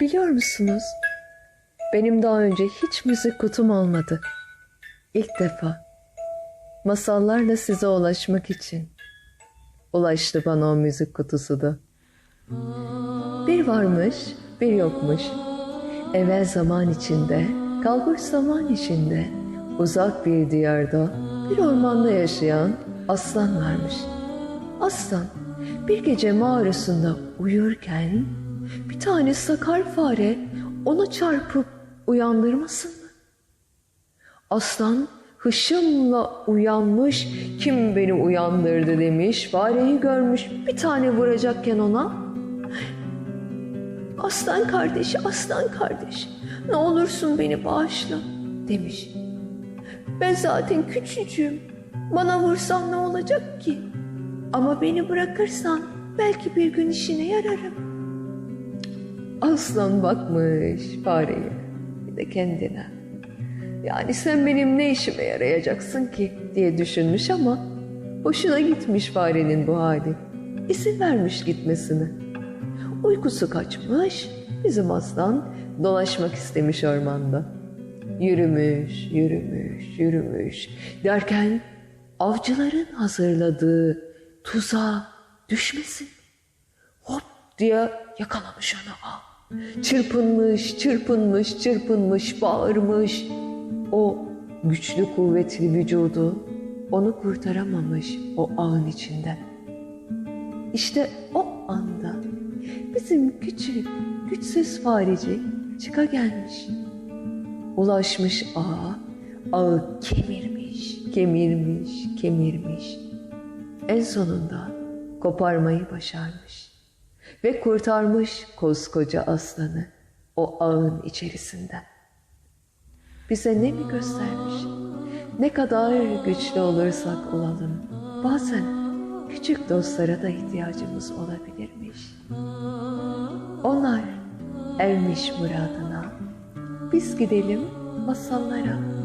Biliyor musunuz? Benim daha önce hiç müzik kutum olmadı. İlk defa. Masallarla size ulaşmak için. Ulaştı bana o müzik kutusu da. Bir varmış, bir yokmuş. Evvel zaman içinde, kalbur zaman içinde, uzak bir diyarda, bir ormanda yaşayan aslan varmış. Aslan bir gece mağarasında uyurken bir tane sakar fare ona çarpıp uyandırmasın mı? Aslan hışımla uyanmış, kim beni uyandırdı demiş, fareyi görmüş, bir tane vuracakken ona, aslan kardeş, aslan kardeş, ne olursun beni bağışla demiş. Ben zaten küçücüğüm, bana vursan ne olacak ki? Ama beni bırakırsan belki bir gün işine yararım. Aslan bakmış fareye, bir de kendine. Yani sen benim ne işime yarayacaksın ki diye düşünmüş ama hoşuna gitmiş farenin bu hali. İzin vermiş gitmesine. Uykusu kaçmış, bizim aslan dolaşmak istemiş ormanda. Yürümüş, yürümüş, yürümüş derken avcıların hazırladığı tuzağa düşmesin. Hop diye yakalamış onu. Ah! Çırpınmış, çırpınmış, çırpınmış, bağırmış. O güçlü kuvvetli vücudu onu kurtaramamış o ağın içinden. İşte o anda bizim küçük, güçsüz farecik çıka gelmiş. Ulaşmış ağa, ağı kemirmiş, kemirmiş, kemirmiş. En sonunda koparmayı başarmış ve kurtarmış koskoca aslanı o ağın içerisinden. Bize ne mi göstermiş? Ne kadar güçlü olursak olalım, bazen küçük dostlara da ihtiyacımız olabilirmiş. Onlar ermiş muradına, biz gidelim masallara.